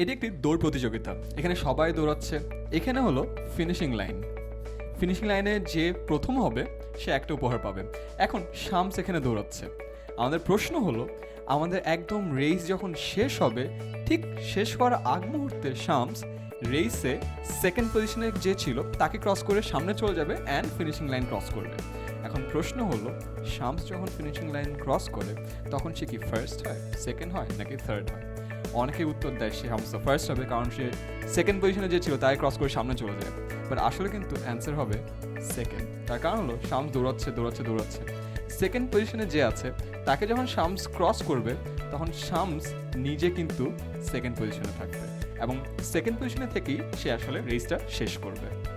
এটি একটি দৌড় প্রতিযোগিতা। এখানে সবাই দৌড়াচ্ছে। এখানে হলো ফিনিশিং লাইন ফিনিশিং লাইনে যে প্রথম হবে, সে একটা উপহার পাবে। এখন শামস এখানে দৌড়াচ্ছে। আমাদের প্রশ্ন হলো, আমাদের একদম রেস যখন শেষ হবে, ঠিক শেষ হওয়ার আগ মুহূর্তে শামস রেসে সেকেন্ড পজিশনে যে ছিল, তাকে ক্রস করে সামনে চলে যাবে অ্যান্ড ফিনিশিং লাইন ক্রস করবে। এখন প্রশ্ন হলো, শামস যখন ফিনিশিং লাইন ক্রস করে, তখন সে কি ফার্স্ট হয় সেকেন্ড হয়, নাকি থার্ড হয়? অনেকেই উত্তর দেয় সে হামসা। ফার্স্ট হবে কারণ সে সেকেন্ড পজিশনে যে ছিল, তাই ক্রস করে সামনে চলে যায়। বাট আসলে কিন্তু অ্যান্সার হবে সেকেন্ড তার কারণ হলো, শামস দৌড়াচ্ছে দৌড়াচ্ছে দৌড়াচ্ছে। সেকেন্ড পজিশনে যে আছে, তাকে যখন শামস ক্রস করবে, তখন শামস নিজে কিন্তু সেকেন্ড পজিশনে থাকবে। এবং সেকেন্ড পজিশনে থেকেই সে আসলে রেসটা শেষ করবে।